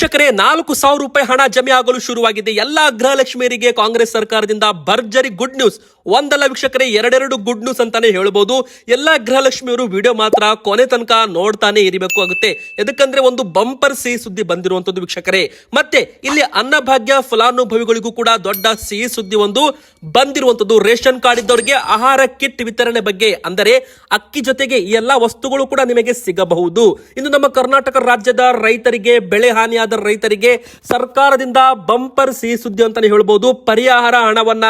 ವೀಕ್ಷಕರೇ, ನಾಲ್ಕು ಸಾವಿರ ರೂಪಾಯಿ ಹಣ ಜಮೆ ಆಗಲು ಶುರುವಾಗಿದೆ. ಎಲ್ಲಾ ಗೃಹಲಕ್ಷ್ಮಿಯರಿಗೆ ಕಾಂಗ್ರೆಸ್ ಸರ್ಕಾರದಿಂದ ಭರ್ಜರಿ ಗುಡ್ ನ್ಯೂಸ್. ಒಂದಲ್ಲ ವೀಕ್ಷಕರೇ, ಎರಡೆರಡು ಗುಡ್ ನ್ಯೂಸ್ ಅಂತಾನೆ ಹೇಳ್ಬೋದು. ಎಲ್ಲಾ ಗೃಹಲಕ್ಷ್ಮಿಯವರು ವಿಡಿಯೋ ಮಾತ್ರ ಕೊನೆ ತನಕ ನೋಡ್ತಾನೆ ಇರಬೇಕು ಆಗುತ್ತೆ. ಎದಕ್ಕಂದ್ರೆ ಒಂದು ಬಂಪರ್ ಸಿಹಿ ಸುದ್ದಿ ಬಂದಿರುವಂತದ್ದು ವೀಕ್ಷಕರೇ. ಮತ್ತೆ, ಇಲ್ಲಿ ಅನ್ನಭಾಗ್ಯ, ಫಲಾನುಭವಿಗಳಿಗೂ ಕೂಡ ದೊಡ್ಡ ಸಿಹಿ ಸುದ್ದಿ ಒಂದು. ಬಂದಿರುವಂತದ್ದು ರೇಷನ್ ಕಾರ್ಡ್ ಇದ್ದವರಿಗೆ ಆಹಾರ ಕಿಟ್ ವಿತರಣೆ ಬಗ್ಗೆ ಅಂದರೆ ಅಕ್ಕಿ ಜೊತೆಗೆ ಈ ಎಲ್ಲಾ ವಸ್ತುಗಳು ಕೂಡ ನಿಮಗೆ ಸಿಗಬಹುದು. ಇನ್ನು ನಮ್ಮ ಕರ್ನಾಟಕ ರಾಜ್ಯದ ರೈತರಿಗೆ, ಬೆಳೆ ಹಾನಿಯಾದ ರೈತರಿಗೆ ಸರ್ಕಾರದಿಂದ ಬಂಪರ್ ಸಿಹಿ ಸುದ್ದಿ ಅಂತಾನೆ ಹೇಳ್ಬೋದು. ಪರಿಹಾರ ಹಣವನ್ನ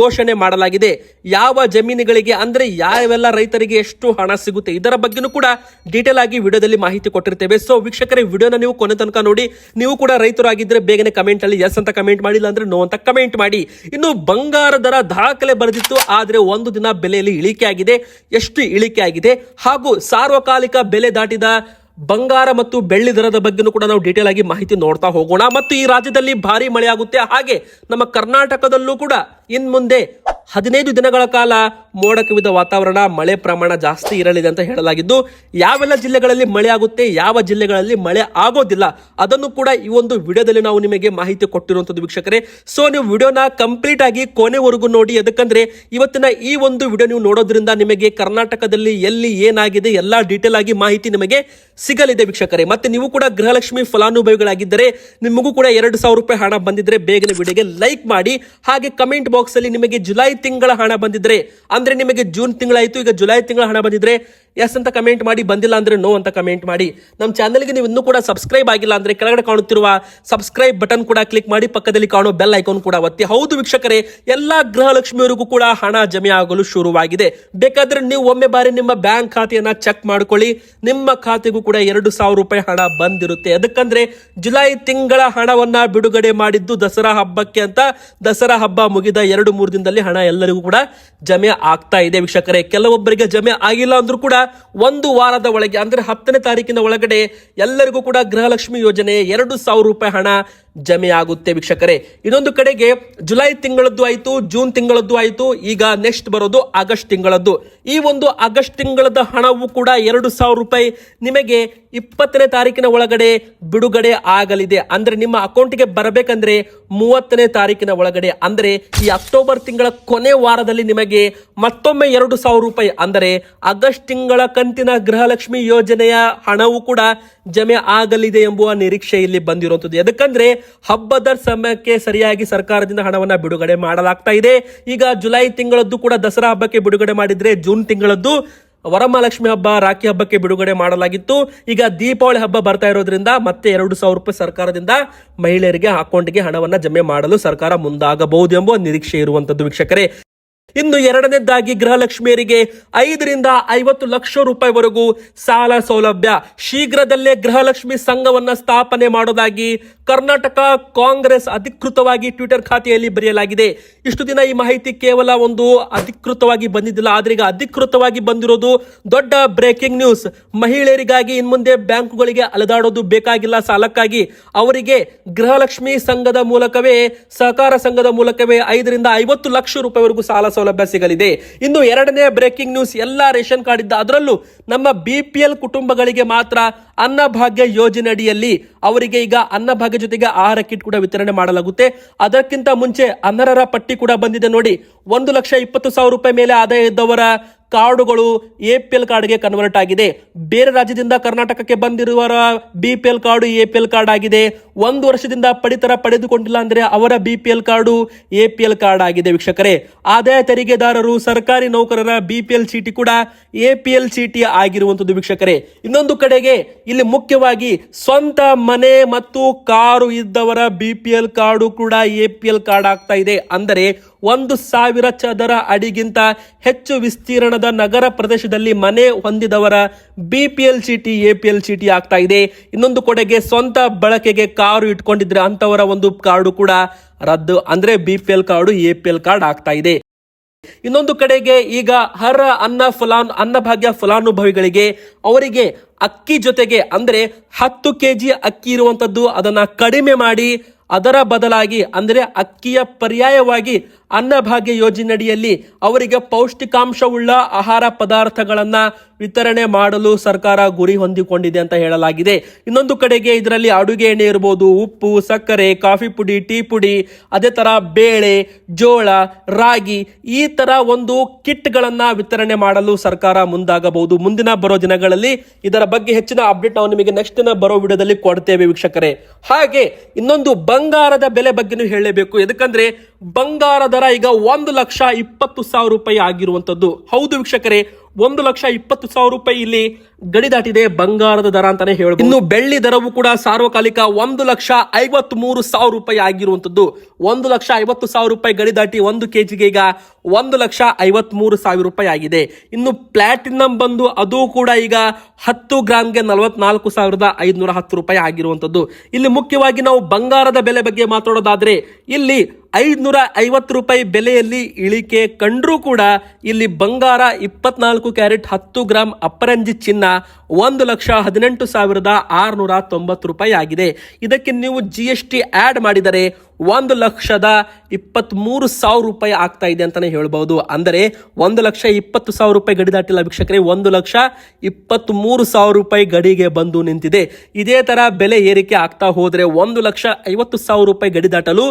ಘೋಷಣೆ ಮಾಡಲಾಗಿದೆ. ಯಾವ ಜಮೀನುಗಳಿಗೆ ಅಂದ್ರೆ ಯಾವೆಲ್ಲ ರೈತರಿಗೆ ಎಷ್ಟು ಹಣ ಸಿಗುತ್ತೆ? ಇದರ ಬಗ್ಗೆನೂ ಕೂಡ ಡೀಟೇಲ್ ಆಗಿ ವಿಡಿಯೋದಲ್ಲಿ ಮಾಹಿತಿ ಕೊಟ್ಟಿರ್ತೇವೆ. ಸೊ ವೀಕ್ಷಕರೇ, ವಿಡಿಯೋನ ನೀವು ಕೊನೆ ತನಕ ನೋಡಿ. ನೀವು ಕೂಡ ರೈತರು ಆಗಿದ್ರೆ ಬೇಗನೆ ಕಮೆಂಟ್ ಅಲ್ಲಿ ಎಸ್ ಅಂತ ಕಮೆಂಟ್ ಮಾಡಿಲ್ಲ ಅಂದ್ರೆ ನೋ ಅಂತ ಕಮೆಂಟ್ ಮಾಡಿ. ಇನ್ನು ಬಂಗಾರ ದರ ದಾಖಲೆ ಬರೆದಿತ್ತು, ಆದರೆ ಒಂದು ದಿನ ಬೆಲೆಯಲ್ಲಿ ಇಳಿಕೆ ಆಗಿದೆ ಎಷ್ಟು ಇಳಿಕೆ ಆಗಿದೆ ಹಾಗೂ ಸಾರ್ವಕಾಲಿಕ ಬೆಲೆ ದಾಟಿದ ಬಂಗಾರ ಮತ್ತು ಬೆಳ್ಳಿ ದರದ ಬಗ್ಗೆನೂ ಕೂಡ ನಾವು ಡೀಟೇಲ್ ಆಗಿ ಮಾಹಿತಿ ನೋಡ್ತಾ ಹೋಗೋಣ. ಮತ್ತು ಈ ರಾಜ್ಯದಲ್ಲಿ ಭಾರಿ ಮಳೆಯಾಗುತ್ತೆ. ಹಾಗೆ ನಮ್ಮ ಕರ್ನಾಟಕದಲ್ಲೂ ಕೂಡ ಇನ್ ಮುಂದೆ ಹದಿನೈದು ದಿನಗಳ ಕಾಲ ಮೋಡ ಕವಿದ ವಾತಾವರಣ, ಮಳೆ ಪ್ರಮಾಣ ಜಾಸ್ತಿ ಇರಲಿದೆ ಅಂತ ಹೇಳಲಾಗಿದ್ದು, ಯಾವೆಲ್ಲ ಜಿಲ್ಲೆಗಳಲ್ಲಿ ಮಳೆ ಆಗುತ್ತೆ ಯಾವ ಜಿಲ್ಲೆಗಳಲ್ಲಿ ಮಳೆ ಆಗೋದಿಲ್ಲ, ಅದನ್ನು ಕೂಡ ಈ ಒಂದು ವಿಡಿಯೋದಲ್ಲಿ ನಾವು ನಿಮಗೆ ಮಾಹಿತಿ ಕೊಟ್ಟಿರುವಂತದ್ದು ವೀಕ್ಷಕರೇ. ಸೊ ನೀವು ವಿಡಿಯೋನ ಕಂಪ್ಲೀಟ್ ಆಗಿ ಕೊನೆವರೆಗೂ ನೋಡಿ, ಯಾಕಂದ್ರೆ ಇವತ್ತಿನ ಈ ಒಂದು ವಿಡಿಯೋ ನೀವು ನೋಡೋದ್ರಿಂದ ನಿಮಗೆ ಕರ್ನಾಟಕದಲ್ಲಿ ಎಲ್ಲಿ ಏನಾಗಿದೆ, ಎಲ್ಲ ಡೀಟೇಲ್ ಆಗಿ ಮಾಹಿತಿ ನಿಮಗೆ ಸಿಗಲಿದೆ ವೀಕ್ಷಕರೇ. ಮತ್ತೆ ನೀವು ಕೂಡ ಗೃಹಲಕ್ಷ್ಮಿ ಫಲಾನುಭವಿಗಳಾಗಿದ್ದರೆ ನಿಮಗೂ ಕೂಡ ಎರಡು ಸಾವಿರ ರೂಪಾಯಿ ಹಣ ಬಂದಿದ್ರೆ ಬೇಗನೆ ವಿಡಿಯೋಗೆ ಲೈಕ್ ಮಾಡಿ. ಹಾಗೆ ಕಮೆಂಟ್ ಬಾಕ್ಸ್ ಅಲ್ಲಿ ನಿಮಗೆ ಜುಲೈ ತಿಂಗಳ ಹಣ ಬಂದಿದ್ರೆ, ಅಂದ್ರೆ ನಿಮಗೆ ಜೂನ್ ತಿಂಗಳಾಯಿತು, ಈಗ ಜುಲೈ ತಿಂಗಳ ಹಣ ಬಂದಿದ್ರೆ ಎಸ್ ಅಂತ ಕಮೆಂಟ್ ಮಾಡಿ, ಬಂದಿಲ್ಲ ಅಂದ್ರೆ ನೋ ಅಂತ ಕಮೆಂಟ್ ಮಾಡಿ. ನಮ್ಮ ಚಾನಲ್ಗೆ ನೀವು ಇನ್ನೂ ಕೂಡ ಸಬ್ಸ್ಕ್ರೈಬ್ ಆಗಿಲ್ಲ ಅಂದ್ರೆ ಕೆಳಗಡೆ ಕಾಣುತ್ತಿರುವ ಸಬ್ಸ್ಕ್ರೈಬ್ ಬಟನ್ ಕೂಡ ಕ್ಲಿಕ್ ಮಾಡಿ, ಪಕ್ಕದಲ್ಲಿ ಕಾಣೋ ಬೆಲ್ ಐಕಾನ್ ಕೂಡ ಒತ್ತಿ. ಹೌದು ವೀಕ್ಷಕರೇ, ಎಲ್ಲಾ ಗೃಹಲಕ್ಷ್ಮಿಯವರಿಗೂ ಕೂಡ ಹಣ ಜಮೆ ಆಗಲು ಶುರುವಾಗಿದೆ. ಬೇಕಾದ್ರೆ ನೀವು ಒಮ್ಮೆ ಬಾರಿ ನಿಮ್ಮ ಬ್ಯಾಂಕ್ ಖಾತೆಯನ್ನ ಚೆಕ್ ಮಾಡ್ಕೊಳ್ಳಿ. ನಿಮ್ಮ ಖಾತೆಗೂ ಕೂಡ ಎರಡು ಸಾವಿರ ರೂಪಾಯಿ ಹಣ ಬಂದಿರುತ್ತೆ. ಅದಕ್ಕಂದ್ರೆ ಜುಲೈ ತಿಂಗಳ ಹಣವನ್ನ ಬಿಡುಗಡೆ ಮಾಡಿದ್ದು ದಸರಾ ಹಬ್ಬಕ್ಕೆ ಅಂತ ದಸರಾ ಹಬ್ಬ ಮುಗಿದ ಎರಡು ಮೂರು ದಿನದಲ್ಲಿ ಹಣ ಎಲ್ಲರಿಗೂ ಕೂಡ ಜಮೆ ಆಗ್ತಾ ಇದೆ ವೀಕ್ಷಕರೇ. ಕೆಲವೊಬ್ಬರಿಗೆ ಜಮೆ ಆಗಿಲ್ಲ ಅಂದ್ರೂ ಕೂಡ ಒಂದು ವಾರದ ಒಳಗೆ, ಅಂದ್ರೆ ಹತ್ತನೇ ತಾರೀಕಿನ ಒಳಗಡೆ ಎಲ್ಲರಿಗೂ ಕೂಡ ಗೃಹಲಕ್ಷ್ಮಿ ಯೋಜನೆ ಎರಡು ಸಾವಿರ ರೂಪಾಯಿ ಹಣ ಜಮೆ ಆಗುತ್ತೆ ವೀಕ್ಷಕರೇ. ಇನ್ನೊಂದು ಕಡೆಗೆ ಜುಲೈ ತಿಂಗಳದ್ದು ಆಯಿತು, ಜೂನ್ ತಿಂಗಳದ್ದು ಆಯಿತು, ಈಗ ನೆಕ್ಸ್ಟ್ ಬರೋದು ಆಗಸ್ಟ್ ತಿಂಗಳದ್ದು. ಈ ಒಂದು ಆಗಸ್ಟ್ ತಿಂಗಳದ ಹಣವು ಕೂಡ ಎರಡು ಸಾವಿರ ರೂಪಾಯಿ ನಿಮಗೆ ಇಪ್ಪತ್ತನೇ ತಾರೀಕಿನ ಒಳಗಡೆ ಬಿಡುಗಡೆ ಆಗಲಿದೆ. ಅಂದ್ರೆ ನಿಮ್ಮ ಅಕೌಂಟ್ಗೆ ಬರಬೇಕಂದ್ರೆ ಮೂವತ್ತನೇ ತಾರೀಕಿನ ಒಳಗಡೆ. ಅಂದ್ರೆ ಈ ಅಕ್ಟೋಬರ್ ತಿಂಗಳ ಕೊನೆ ವಾರದಲ್ಲಿ ನಿಮಗೆ ಮತ್ತೊಮ್ಮೆ ಎರಡು ಸಾವಿರ ರೂಪಾಯಿ. ಅಂದರೆ ಆಗಸ್ಟ್ ತಿಂಗಳ ಕಂತಿನ ಗೃಹಲಕ್ಷ್ಮಿ ಯೋಜನೆಯ ಹಣವು ಕೂಡ ಜಮೆ ಆಗಲಿದೆ ಎಂಬುವ ನಿರೀಕ್ಷೆ ಇಲ್ಲಿ ಬಂದಿರುವಂಥದ್ದು. ಯಾಕಂದ್ರೆ ಹಬ್ಬದ ಸಮಯಕ್ಕೆ ಸರಿಯಾಗಿ ಸರ್ಕಾರದಿಂದ ಹಣವನ್ನ ಬಿಡುಗಡೆ ಮಾಡಲಾಗ್ತಾ ಇದೆ. ಈಗ ಜುಲೈ ತಿಂಗಳದ್ದು ಕೂಡ ದಸರಾ ಹಬ್ಬಕ್ಕೆ ಬಿಡುಗಡೆ ಮಾಡಿದ್ರೆ ಜೂನ್ ತಿಂಗಳದ್ದು ವರಮಹಾಲಕ್ಷ್ಮಿ ಹಬ್ಬ, ರಾಖಿ ಹಬ್ಬಕ್ಕೆ ಬಿಡುಗಡೆ ಮಾಡಲಾಗಿತ್ತು. ಈಗ ದೀಪಾವಳಿ ಹಬ್ಬ ಬರ್ತಾ ಇರೋದ್ರಿಂದ ಮತ್ತೆ ಎರಡು ಸಾವಿರ ರೂಪಾಯಿ ಸರ್ಕಾರದಿಂದ ಮಹಿಳೆಯರಿಗೆ ಅಕೌಂಟ್ಗೆ ಹಣವನ್ನ ಜಮೆ ಮಾಡಲು ಸರ್ಕಾರ ಮುಂದಾಗಬಹುದು ಎಂಬ ನಿರೀಕ್ಷೆ ಇರುವಂತದ್ದು ವೀಕ್ಷಕರೇ. ಇನ್ನು ಎರಡನೇದಾಗಿ ಗೃಹಲಕ್ಷ್ಮಿಯರಿಗೆ ಐದರಿಂದ ಐವತ್ತು ಲಕ್ಷ ರೂಪಾಯಿವರೆಗೂ ಸಾಲ ಸೌಲಭ್ಯ. ಶೀಘ್ರದಲ್ಲೇ ಗೃಹಲಕ್ಷ್ಮಿ ಸಂಘವನ್ನ ಸ್ಥಾಪನೆ ಮಾಡೋದಾಗಿ ಕರ್ನಾಟಕ ಕಾಂಗ್ರೆಸ್ ಅಧಿಕೃತವಾಗಿ ಟ್ವಿಟರ್ ಖಾತೆಯಲ್ಲಿ ಬರೆಯಲಾಗಿದೆ. ಇಷ್ಟು ದಿನ ಈ ಮಾಹಿತಿ ಕೇವಲ ಒಂದು ಅಧಿಕೃತವಾಗಿ ಬಂದಿದ್ದಿಲ್ಲ. ಆದ್ರೆ ಈಗ ಅಧಿಕೃತವಾಗಿ ಬಂದಿರೋದು ದೊಡ್ಡ ಬ್ರೇಕಿಂಗ್ ನ್ಯೂಸ್. ಮಹಿಳೆಯರಿಗಾಗಿ ಇನ್ಮುಂದೆ ಬ್ಯಾಂಕುಗಳಿಗೆ ಅಲೆದಾಡೋದು ಬೇಕಾಗಿಲ್ಲ. ಸಾಲಕ್ಕಾಗಿ ಅವರಿಗೆ ಗೃಹಲಕ್ಷ್ಮಿ ಸಂಘದ ಮೂಲಕವೇ, ಸಹಕಾರ ಸಂಘದ ಮೂಲಕವೇ ಐದರಿಂದ ಐವತ್ತು ಲಕ್ಷ ರೂಪಾಯಿವರೆಗೂ ಸಾಲ ಸೌಲಭ್ಯ ಸಿಗಲಿದೆ. ಇನ್ನು ಎರಡನೇ ಬ್ರೇಕಿಂಗ್ ನ್ಯೂಸ್ ಎಲ್ಲಾ ರೇಷನ್ ಕಾರ್ಡ್ ಇದ್ದ ಅದರಲ್ಲೂ ನಮ್ಮ ಬಿ ಪಿ ಎಲ್ ಕುಟುಂಬಗಳಿಗೆ ಮಾತ್ರ ಅನ್ನಭಾಗ್ಯ ಯೋಜನೆ ಅಡಿಯಲ್ಲಿ ಅವರಿಗೆ ಈಗ ಅನ್ನಭಾಗ್ಯ ಜೊತೆಗೆ ಆಹಾರ ಕಿಟ್ ಕೂಡ ವಿತರಣೆ ಮಾಡಲಾಗುತ್ತೆ. ಅದಕ್ಕಿಂತ ಮುಂಚೆ ಅನರ್ಹರ ಪಟ್ಟಿ ಕೂಡ ಬಂದಿದೆ ನೋಡಿ. ಒಂದು ಲಕ್ಷ ಇಪ್ಪತ್ತು ಸಾವಿರ ರೂಪಾಯಿ ಮೇಲೆ ಆದಾಯ ಇದ್ದವರ ಕಾರ್ಡುಗಳು ಎ ಪಿ ಎಲ್ ಕಾರ್ಡ್ಗೆ ಕನ್ವರ್ಟ್ ಆಗಿದೆ. ಬೇರೆ ರಾಜ್ಯದಿಂದ ಕರ್ನಾಟಕಕ್ಕೆ ಬಂದಿರುವವರ B P L card A P L card ಆಗಿದೆ. ಒಂದು ವರ್ಷದಿಂದ ಪಡಿತರ ಪಡೆದುಕೊಂಡಿಲ್ಲ ಅಂದ್ರೆ ಅವರ B P L card A P L card ಆಗಿದೆ ವೀಕ್ಷಕರೇ. ಆದಾಯ ತೆರಿಗೆದಾರರು, ಸರ್ಕಾರಿ ನೌಕರರ ಬಿ ಪಿ ಎಲ್ ಚೀಟಿ ಕೂಡ ಎ ಪಿ ಎಲ್ ಚೀಟಿ ಆಗಿರುವಂಥದ್ದು ವೀಕ್ಷಕರೇ. ಇನ್ನೊಂದು ಕಡೆಗೆ ಇಲ್ಲಿ ಮುಖ್ಯವಾಗಿ ಸ್ವಂತ ಮನೆ ಮತ್ತು ಕಾರು ಇದ್ದವರ ಬಿ ಪಿ ಎಲ್ ಕಾರ್ಡು ಕೂಡ ಎ ಪಿ ಎಲ್ ಕಾರ್ಡ್ ಆಗ್ತಾ ಇದೆ. ಅಂದರೆ ಒಂದು ಸಾವಿರ ಚದರ ಅಡಿಗಿಂತ ಹೆಚ್ಚು ವಿಸ್ತೀರ್ಣದ ನಗರ ಪ್ರದೇಶದಲ್ಲಿ ಮನೆ ಹೊಂದಿದವರ ಬಿ ಪಿ ಎಲ್ ಚೀಟಿ ಎ ಪಿ ಎಲ್ ಚೀಟಿ ಆಗ್ತಾ ಇದೆ. ಇನ್ನೊಂದು ಕಡೆಗೆ ಸ್ವಂತ ಬಳಕೆಗೆ ಕಾರು ಇಟ್ಕೊಂಡಿದ್ರೆ ಅಂತವರ ಒಂದು ಕಾರ್ಡು ಕೂಡ ರದ್ದು. ಅಂದ್ರೆ B P L card A P L card ಆಗ್ತಾ ಇದೆ. ಇನ್ನೊಂದು ಕಡೆಗೆ ಈಗ ಹರ ಅನ್ನ ಫಲಾನ್, ಅನ್ನಭಾಗ್ಯ ಫಲಾನುಭವಿಗಳಿಗೆ ಅವರಿಗೆ ಅಕ್ಕಿ ಜೊತೆಗೆ, ಅಂದ್ರೆ ಹತ್ತು ಕೆಜಿ ಅಕ್ಕಿ ಇರುವಂತದ್ದು ಅದನ್ನ ಕಡಿಮೆ ಮಾಡಿ ಅದರ ಬದಲಾಗಿ, ಅಂದರೆ ಅಕ್ಕಿಯ ಪರ್ಯಾಯವಾಗಿ ಅನ್ನಭಾಗ್ಯ ಯೋಜನೆಯಡಿಯಲ್ಲಿ ಅವರಿಗೆ ಪೌಷ್ಟಿಕಾಂಶವುಳ್ಳ ಆಹಾರ ಪದಾರ್ಥಗಳನ್ನು ವಿತರಣೆ ಮಾಡಲು ಸರ್ಕಾರ ಗುರಿ ಹೊಂದಿಕೊಂಡಿದೆ ಅಂತ ಹೇಳಲಾಗಿದೆ. ಇನ್ನೊಂದು ಕಡೆಗೆ ಇದರಲ್ಲಿ ಅಡುಗೆ ಎಣ್ಣೆ ಇರ್ಬೋದು, ಉಪ್ಪು, ಸಕ್ಕರೆ, ಕಾಫಿ ಪುಡಿ, ಟೀ ಪುಡಿ, ಅದೇ ಥರ ಬೇಳೆ, ಜೋಳ, ರಾಗಿ ಈ ಥರ ಒಂದು ಕಿಟ್ಗಳನ್ನು ವಿತರಣೆ ಮಾಡಲು ಸರ್ಕಾರ ಮುಂದಾಗಬಹುದು. ಮುಂದಿನ ಬರೋ ದಿನಗಳಲ್ಲಿ ಇದರ ಬಗ್ಗೆ ಹೆಚ್ಚಿನ ಅಪ್ಡೇಟ್ ನಾವು ನಿಮಗೆ ನೆಕ್ಸ್ಟ್ ದಿನ ಬರೋ ವಿಡಿಯೋದಲ್ಲಿ ಕೊಡ್ತೇವೆ ವೀಕ್ಷಕರೇ. ಹಾಗೆ ಇನ್ನೊಂದು ಬಂಗಾರದ ಬೆಲೆ ಬಗ್ಗೆನೂ ಹೇಳಲೇಬೇಕು. ಎದಕ್ಕಂದ್ರೆ ಬಂಗಾರ ದರ ಈಗ ಒಂದು ಲಕ್ಷ ಇಪ್ಪತ್ತು ಸಾವಿರ ರೂಪಾಯಿ ಆಗಿರುವಂತದ್ದು ಹೌದು ವೀಕ್ಷಕರೇ ಒಂದು ಲಕ್ಷ ಇಪ್ಪತ್ತು ಸಾವಿರ ರೂಪಾಯಿ ಇಲ್ಲಿ ಗಡಿ ದಾಟಿದೆ, ಬಂಗಾರದ ದರ ಅಂತಾನೆ ಹೇಳಬಹುದು ಇನ್ನು ಬೆಳ್ಳಿ ದರವು ಕೂಡ ಸಾರ್ವಕಾಲಿಕ ಒಂದು ಲಕ್ಷ ಐವತ್ ಮೂರು ಸಾವಿರ ರೂಪಾಯಿ ಆಗಿರುವಂತದ್ದು ಒಂದು ಲಕ್ಷ ಐವತ್ತು ಸಾವಿರ ರೂಪಾಯಿ ಗಡಿ ದಾಟಿ ಒಂದು ಕೆಜಿಗೆ ಈಗ ಒಂದು ಲಕ್ಷ ಐವತ್ ಮೂರು ಸಾವಿರ ರೂಪಾಯಿ ಆಗಿದೆ. ಇನ್ನು ಪ್ಲಾಟಿನಂ ಬಂದು ಅದು ಕೂಡ ಈಗ ಹತ್ತು ಗ್ರಾಮ್ಗೆ ನಲವತ್ನಾಲ್ಕು ಸಾವಿರದ ಐದುನೂರ ಹತ್ತು ರೂಪಾಯಿ ಆಗಿರುವಂತದ್ದು ಇಲ್ಲಿ ಮುಖ್ಯವಾಗಿ ನಾವು ಬಂಗಾರದ ಬೆಲೆ ಬಗ್ಗೆ ಮಾತಾಡೋದಾದ್ರೆ, ಇಲ್ಲಿ ಐದ್ನೂರ ಐವತ್ತು ರೂಪಾಯಿ ಬೆಲೆಯಲ್ಲಿ ಇಳಿಕೆ ಕಂಡ್ರೂ ಕೂಡ ಇಲ್ಲಿ ಬಂಗಾರ ಇಪ್ಪತ್ನಾಲ್ಕು ಕ್ಯಾರೆಟ್ ಹತ್ತು ಗ್ರಾಮ್ ಅಪರಂಜಿ ಚಿನ್ನ ಒಂದು ಲಕ್ಷ ಹದಿನೆಂಟು ಸಾವಿರದ ಆರುನೂರ ತೊಂಬತ್ತು ರೂಪಾಯಿ ಆಗಿದೆ. ಇದಕ್ಕೆ ನೀವು ಜಿ ಎಸ್ ಟಿ ಆ್ಯಡ್ ಮಾಡಿದರೆ ಒಂದು ಲಕ್ಷದ ಇಪ್ಪತ್ತ್ಮೂರು ಸಾವಿರ ರೂಪಾಯಿ ಆಗ್ತಾ ಇದೆ ಅಂತಾನೆ ಹೇಳ್ಬೋದು. ಅಂದರೆ ಒಂದು ಲಕ್ಷ ಇಪ್ಪತ್ತು ಸಾವಿರ ರೂಪಾಯಿ ಗಡಿ ದಾಟಿಲ್ಲ ವೀಕ್ಷಕರೇ. ಒಂದು ಲಕ್ಷ ಇಪ್ಪತ್ತ್ಮೂರು ಸಾವಿರ ರೂಪಾಯಿ ಗಡಿಗೆ ಬಂದು ನಿಂತಿದೆ. ಇದೇ ತರ ಬೆಲೆ ಏರಿಕೆ ಆಗ್ತಾ ಹೋದರೆ ಒಂದು ಲಕ್ಷ ಐವತ್ತು ಸಾವಿರ ರೂಪಾಯಿ ಗಡಿ ದಾಟಲು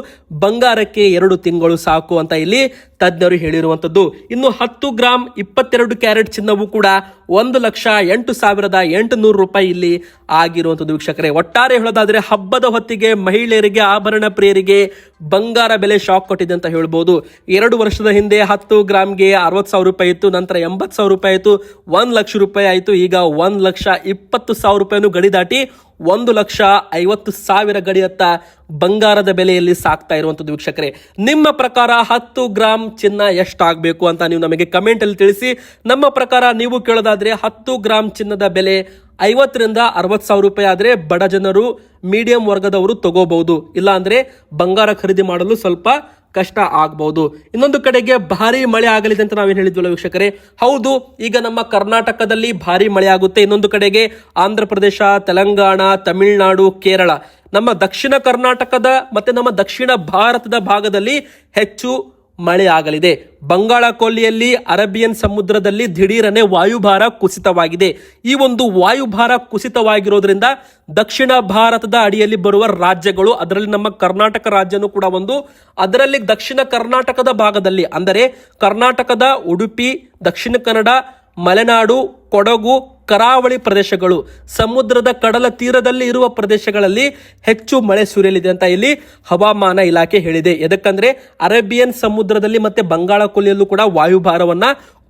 ಬಂಗಾರಕ್ಕೆ ಎರಡು ತಿಂಗಳು ಸಾಕು ಅಂತ ಇಲ್ಲಿ ತಜ್ಞರು ಹೇಳಿರುವಂತದ್ದು ಇನ್ನು ಹತ್ತು ಗ್ರಾಮ್ ಇಪ್ಪತ್ತೆರಡು ಕ್ಯಾರೆಟ್ ಚಿನ್ನವು ಕೂಡ ಒಂದು ಲಕ್ಷ ಎಂಟು ಸಾವಿರದ ಎಂಟು ನೂರು ರೂಪಾಯಿ ಇಲ್ಲಿ ಆಗಿರುವಂತದ್ದು ವೀಕ್ಷಕರೇ. ಒಟ್ಟಾರೆ ಹೇಳೋದಾದರೆ ಹಬ್ಬದ ಹೊತ್ತಿಗೆ ಮಹಿಳೆಯರಿಗೆ, ಆಭರಣ ಪ್ರಿಯರಿಗೆ ಬಂಗಾರ ಬೆಲೆ ಶಾಕ್ ಕೊಟ್ಟಿದೆ ಅಂತ ಹೇಳ್ಬೋದು. ಎರಡು ವರ್ಷದ ಹಿಂದೆ ಹತ್ತು ಗ್ರಾಮ್ಗೆ ಅರವತ್ತು ಸಾವಿರ ರೂಪಾಯಿ ಇತ್ತು, ನಂತರ ಎಂಬತ್ತು ಸಾವಿರ ರೂಪಾಯಿ ಆಯಿತು, ಒಂದು ಲಕ್ಷ ರೂಪಾಯಿ ಆಯಿತು, ಈಗ ಒಂದು ಲಕ್ಷ ಇಪ್ಪತ್ತು ಸಾವಿರ ರೂಪಾಯಿನೂ ಗಡಿ ದಾಟಿ ಒಂದು ಲಕ್ಷ ಐವತ್ತು ಸಾವಿರ ಗಡಿಯತ್ತ ಬಂಗಾರದ ಬೆಲೆಯಲ್ಲಿ ಸಾಕ್ತಾ ಇರುವಂಥದ್ದು ವೀಕ್ಷಕರೇ, ನಿಮ್ಮ ಪ್ರಕಾರ ಹತ್ತು ಗ್ರಾಮ್ ಚಿನ್ನ ಎಷ್ಟಾಗಬೇಕು ಅಂತ ನೀವು ನಮಗೆ ಕಮೆಂಟಲ್ಲಿ ತಿಳಿಸಿ. ನಮ್ಮ ಪ್ರಕಾರ ನೀವು ಕೇಳೋದಾದ್ರೆ ಹತ್ತು ಗ್ರಾಮ್ ಚಿನ್ನದ ಬೆಲೆ ಐವತ್ತರಿಂದ ಅರವತ್ತು ಸಾವಿರ ರೂಪಾಯಿ ಆದರೆ ಬಡ ಜನರು ಮೀಡಿಯಂ ವರ್ಗದವರು ತಗೋಬಹುದು. ಇಲ್ಲಾಂದರೆ ಬಂಗಾರ ಖರೀದಿ ಮಾಡಲು ಸ್ವಲ್ಪ ಕಷ್ಟ ಆಗ್ಬಹುದು. ಇನ್ನೊಂದು ಕಡೆಗೆ ಭಾರಿ ಮಳೆ ಆಗಲಿದೆ ಅಂತ ನಾವೇನು ಹೇಳಿದ್ವಲ್ಲ ವೀಕ್ಷಕರೇ, ಹೌದು, ಈಗ ನಮ್ಮ ಕರ್ನಾಟಕದಲ್ಲಿ ಭಾರಿ ಮಳೆ ಆಗುತ್ತೆ. ಇನ್ನೊಂದು ಕಡೆಗೆ ಆಂಧ್ರ ಪ್ರದೇಶ ತೆಲಂಗಾಣ, ತಮಿಳುನಾಡು, ಕೇರಳ. ನಮ್ಮ ದಕ್ಷಿಣ ಕರ್ನಾಟಕದ ಮತ್ತೆ ನಮ್ಮ ದಕ್ಷಿಣ ಭಾರತದ ಭಾಗದಲ್ಲಿ ಹೆಚ್ಚು ಮಳೆ ಆಗಲಿದೆ. ಬಂಗಾಳ ಕೊಲ್ಲಿಯಲ್ಲಿ ಅರೇಬಿಯನ್ ಸಮುದ್ರದಲ್ಲಿ ದಿಢೀರನೆ ವಾಯುಭಾರ ಕುಸಿತವಾಗಿದೆ. ಈ ಒಂದು ವಾಯುಭಾರ ಕುಸಿತವಾಗಿರೋದ್ರಿಂದ ದಕ್ಷಿಣ ಭಾರತದ ಅಡಿಯಲ್ಲಿ ಬರುವ ರಾಜ್ಯಗಳು, ಅದರಲ್ಲಿ ನಮ್ಮ ಕರ್ನಾಟಕ ರಾಜ್ಯನೂ ಕೂಡ ಒಂದು, ಅದರಲ್ಲಿ ದಕ್ಷಿಣ ಕರ್ನಾಟಕದ ಭಾಗದಲ್ಲಿ, ಅಂದರೆ ಕರ್ನಾಟಕದ ಉಡುಪಿ, ದಕ್ಷಿಣ ಕನ್ನಡ, ಮಲೆನಾಡು ಕೊಡಗು, ಕರಾವಳಿ ಪ್ರದೇಶಗಳು, ಸಮುದ್ರದ ಕಡಲ ತೀರದಲ್ಲಿ ಇರುವ ಪ್ರದೇಶಗಳಲ್ಲಿ ಹೆಚ್ಚು ಮಳೆ ಸುರಿಯಲಿದೆ ಅಂತ ಇಲ್ಲಿ ಹವಾಮಾನ ಇಲಾಖೆ ಹೇಳಿದೆ. ಎದಕ್ಕಂದ್ರೆ ಅರೇಬಿಯನ್ ಸಮುದ್ರದಲ್ಲಿ ಮತ್ತೆ ಬಂಗಾಳ ಕೊಲ್ಲಿಯಲ್ಲೂ ಕೂಡ ವಾಯುಭಾರವನ್ನ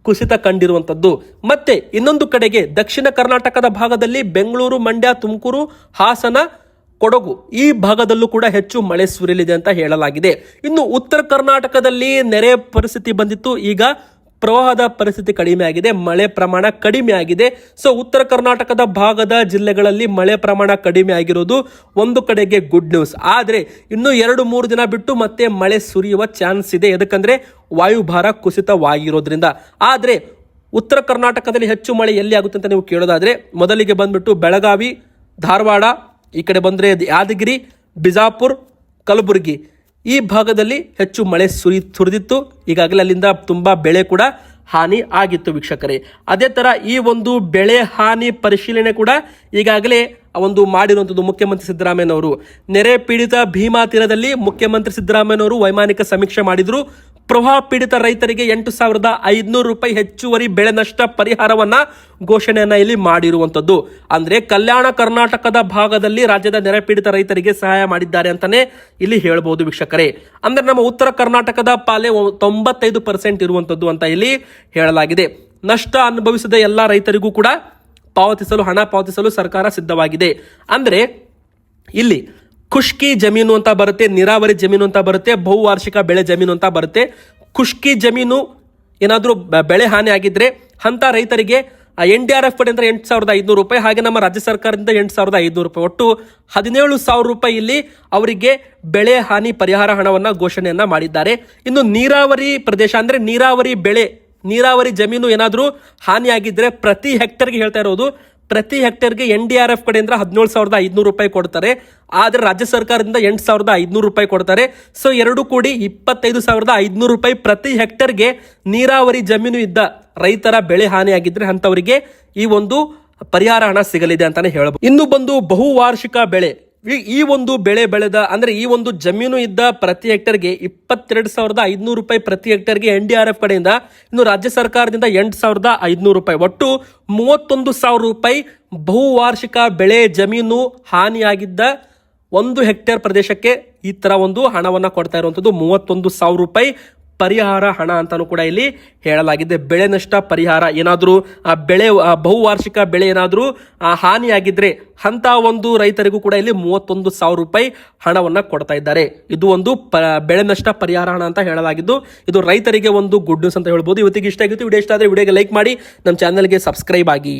ಕುಸಿತ ಕಂಡಿರುವಂತದ್ದು ಮತ್ತೆ ಇನ್ನೊಂದು ಕಡೆಗೆ ದಕ್ಷಿಣ ಕರ್ನಾಟಕದ ಭಾಗದಲ್ಲಿ ಬೆಂಗಳೂರು, ಮಂಡ್ಯ, ತುಮಕೂರು, ಹಾಸನ, ಕೊಡಗು ಈ ಭಾಗದಲ್ಲೂ ಕೂಡ ಹೆಚ್ಚು ಮಳೆ ಸುರಿಯಲಿದೆ ಅಂತ ಹೇಳಲಾಗಿದೆ. ಇನ್ನು ಉತ್ತರ ಕರ್ನಾಟಕದಲ್ಲಿ ನೆರೆ ಪರಿಸ್ಥಿತಿ ಬಂದಿತ್ತು. ಈಗ ಪ್ರವಾಹದ ಪರಿಸ್ಥಿತಿ ಕಡಿಮೆ ಆಗಿದೆ, ಮಳೆ ಪ್ರಮಾಣ ಕಡಿಮೆ ಆಗಿದೆ. ಸೊ ಉತ್ತರ ಕರ್ನಾಟಕದ ಭಾಗದ ಜಿಲ್ಲೆಗಳಲ್ಲಿ ಮಳೆ ಪ್ರಮಾಣ ಕಡಿಮೆ ಆಗಿರೋದು ಒಂದು ಕಡೆಗೆ ಗುಡ್ ನ್ಯೂಸ್ ಆದರೆ, ಇನ್ನು ಎರಡು ಮೂರು ದಿನ ಬಿಟ್ಟು ಮತ್ತೆ ಮಳೆ ಸುರಿಯುವ ಚಾನ್ಸ್ ಇದೆ. ಎದಕ್ಕಂದ್ರೆ ವಾಯುಭಾರ ಕುಸಿತವಾಗಿರೋದ್ರಿಂದ. ಆದರೆ, ಉತ್ತರ ಕರ್ನಾಟಕದಲ್ಲಿ ಹೆಚ್ಚು ಮಳೆ ಎಲ್ಲಿ ಆಗುತ್ತೆ ಅಂತ ನೀವು ಕೇಳೋದಾದರೆ, ಮೊದಲಿಗೆ ಬಂದ್ಬಿಟ್ಟು ಬೆಳಗಾವಿ, ಧಾರವಾಡ, ಈ ಕಡೆ ಬಂದರೆ ಯಾದಗಿರಿ, ಬಿಜಾಪುರ್, ಕಲಬುರಗಿ. ಈ ಭಾಗದಲ್ಲಿ ಹೆಚ್ಚು ಮಳೆ ಸುರಿ ಸುರಿದಿತ್ತು. ಈಗಾಗಲೇ ಅಲ್ಲಿಂದ ತುಂಬ ಬೆಳೆ ಕೂಡ ಹಾನಿ ಆಗಿತ್ತು ವೀಕ್ಷಕರೇ. ಅದೇ ಥರ ಈ ಒಂದು ಬೆಳೆ ಹಾನಿ ಪರಿಶೀಲನೆ ಕೂಡ ಈಗಾಗಲೇ ಒಂದು ಮಾಡಿರುವಂಥದ್ದು ಮುಖ್ಯಮಂತ್ರಿ ಸಿದ್ದರಾಮಯ್ಯನವರು. ನೆರೆ ಪೀಡಿತ ಭೀಮಾ ತೀರದಲ್ಲಿ ಮುಖ್ಯಮಂತ್ರಿ ಸಿದ್ದರಾಮಯ್ಯನವರು ವೈಮಾನಿಕ ಸಮೀಕ್ಷೆ ಮಾಡಿದ್ರು. ಪ್ರವಾಹ ಪೀಡಿತ ರೈತರಿಗೆ ಎಂಟು ಸಾವಿರದ ಐದುನೂರು ರೂಪಾಯಿ ಹೆಚ್ಚುವರಿ ಬೆಳೆ ನಷ್ಟ ಪರಿಹಾರವನ್ನ ಘೋಷಣೆಯನ್ನ ಇಲ್ಲಿ ಮಾಡಿರುವಂತದ್ದು ಅಂದ್ರೆ ಕಲ್ಯಾಣ ಕರ್ನಾಟಕದ ಭಾಗದಲ್ಲಿ ರಾಜ್ಯದ ನೆರೆ ಪೀಡಿತ ರೈತರಿಗೆ ಸಹಾಯ ಮಾಡಿದ್ದಾರೆ ಅಂತಾನೆ ಇಲ್ಲಿ ಹೇಳಬಹುದು ವೀಕ್ಷಕರೇ. ಅಂದ್ರೆ ನಮ್ಮ ಉತ್ತರ ಕರ್ನಾಟಕದ ಪಾಲೆ ತೊಂಬತ್ತೈದು ಪರ್ಸೆಂಟ್ ಇರುವಂತದ್ದು ಅಂತ ಇಲ್ಲಿ ಹೇಳಲಾಗಿದೆ. ನಷ್ಟ ಅನುಭವಿಸಿದ ಎಲ್ಲ ರೈತರಿಗೂ ಕೂಡ ಪಾವತಿಸಲು, ಹಣ ಪಾವತಿಸಲು ಸರ್ಕಾರ ಸಿದ್ಧವಾಗಿದೆ. ಅಂದ್ರೆ ಇಲ್ಲಿ ಖುಷ್ಕಿ ಜಮೀನು ಅಂತ ಬರುತ್ತೆ, ನೀರಾವರಿ ಜಮೀನು ಅಂತ ಬರುತ್ತೆ, ಬಹುವಾರ್ಷಿಕ ಬೆಳೆ ಜಮೀನು ಅಂತ ಬರುತ್ತೆ. ಖುಷ್ಕಿ ಜಮೀನು ಏನಾದರೂ ಬೆಳೆ ಹಾನಿ ಆಗಿದ್ರೆ ಅಂತ ರೈತರಿಗೆ ಎನ್ ಡಿ ಆರ್ ಎಫ್ ಕಡೆಯಿಂದ ಎಂಟು ಸಾವಿರದ ಐದುನೂರು ರೂಪಾಯಿ, ಹಾಗೆ ನಮ್ಮ ರಾಜ್ಯ ಸರ್ಕಾರದಿಂದ ಎಂಟು ಸಾವಿರದ ಐದುನೂರು ರೂಪಾಯಿ. ಒಟ್ಟು ಹದಿನೇಳು ಸಾವಿರ ರೂಪಾಯಿ ಇಲ್ಲಿ ಅವರಿಗೆ ಬೆಳೆ ಹಾನಿ ಪರಿಹಾರ ಹಣವನ್ನು ಘೋಷಣೆಯನ್ನ ಮಾಡಿದ್ದಾರೆ. ಇನ್ನು ನೀರಾವರಿ ಪ್ರದೇಶ ಅಂದ್ರೆ ನೀರಾವರಿ ಬೆಳೆ, ನೀರಾವರಿ ಜಮೀನು ಏನಾದರೂ ಹಾನಿಯಾಗಿದ್ದರೆ ಪ್ರತಿ ಹೆಕ್ಟರ್ಗೆ ಹೇಳ್ತಾ ಇರೋದು ಪ್ರತಿ ಹೆಕ್ಟೇರ್ಗೆ ಎನ್ ಡಿ ಆರ್ ಎಫ್ ಕಡೆಯಿಂದ ಹದಿನೇಳು ಸಾವಿರದ ಐದುನೂರು ರೂಪಾಯಿ ಕೊಡ್ತಾರೆ. ಆದರೆ ರಾಜ್ಯ ಸರ್ಕಾರದಿಂದ ಎಂಟು ಸಾವಿರದ ಐದುನೂರು ರೂಪಾಯಿ ಕೊಡ್ತಾರೆ. ಸೊ ಎರಡು ಕೂಡಿ ಇಪ್ಪತ್ತೈದು ಸಾವಿರದ ಐದುನೂರು ರೂಪಾಯಿ ಪ್ರತಿ ಹೆಕ್ಟೇರ್ಗೆ ನೀರಾವರಿ ಜಮೀನು ಇದ್ದ ರೈತರ ಬೆಳೆ ಹಾನಿಯಾಗಿದ್ರೆ ಅಂತವರಿಗೆ ಈ ಒಂದು ಪರಿಹಾರ ಹಣ ಸಿಗಲಿದೆ ಅಂತಾನೆ ಹೇಳಬಹುದು ಇನ್ನು ಬಂದು ಬಹುವಾರ್ಷಿಕ ಬೆಳೆ. ಈ- ಒಂದು ಬೆಳೆ ಬೆಳೆದ, ಅಂದ್ರೆ ಈ ಒಂದು ಜಮೀನು ಇದ್ದ ಪ್ರತಿ ಹೆಕ್ಟರ್ಗೆ ಇಪ್ಪತ್ತೆರಡು ಸಾವಿರದ ಐದುನೂರು ರೂಪಾಯಿ ಪ್ರತಿ ಹೆಕ್ಟರ್ಗೆ ಎನ್ ಡಿ ಆರ್ ಎಫ್ ಕಡೆಯಿಂದ ಇನ್ನು ರಾಜ್ಯ ಸರ್ಕಾರದಿಂದ ಎಂಟು ಸಾವಿರದ ಐದುನೂರು ರೂಪಾಯಿ. ಒಟ್ಟು ಮೂವತ್ತೊಂದು ಸಾವಿರ ರೂಪಾಯಿ ಬಹುವಾರ್ಷಿಕ ಬೆಳೆ ಜಮೀನು ಹಾನಿಯಾಗಿದ್ದ ಒಂದು ಹೆಕ್ಟೇರ್ ಪ್ರದೇಶಕ್ಕೆ ಈ ಥರ ಒಂದು ಹಣವನ್ನ ಕೊಡ್ತಾ ಇರುವಂತದ್ದು ಮೂವತ್ತೊಂದು ಸಾವಿರ ರೂಪಾಯಿ ಪರಿಹಾರ ಹಣ ಅಂತಾನು ಕೂಡ ಇಲ್ಲಿ ಹೇಳಲಾಗಿದೆ. ಬೆಳೆ ನಷ್ಟ ಪರಿಹಾರ ಏನಾದರೂ, ಆ ಬೆಳೆ ಬಹುವಾರ್ಷಿಕ ಬೆಳೆ ಏನಾದರೂ ಹಾನಿಯಾಗಿದ್ರೆ ಅಂತ ಒಂದು ರೈತರಿಗೂ ಕೂಡ ಇಲ್ಲಿ ಮೂವತ್ತೊಂದು ಸಾವಿರ ರೂಪಾಯಿ ಹಣವನ್ನು ಕೊಡ್ತಾ ಇದ್ದಾರೆ. ಇದು ಒಂದು ಪ, ಬೆಳೆ ನಷ್ಟ ಪರಿಹಾರ ಹಣ ಅಂತ ಹೇಳಲಾಗಿದ್ದು, ಇದು ರೈತರಿಗೆ ಒಂದು ಗುಡ್ ನ್ಯೂಸ್ ಅಂತ ಹೇಳ್ಬೋದು. ಇವತ್ತಿಗೆ ಇಷ್ಟ ಆಗಿತ್ತು. ವಿಡಿಯೋ ಇಷ್ಟ ಆದರೆ ವಿಡಿಯೋಗೆ ಲೈಕ್ ಮಾಡಿ. ನಮ್ಮ ಚಾನಲ್ಗೆ ಸಬ್ಸ್ಕ್ರೈಬ್ ಆಗಿ.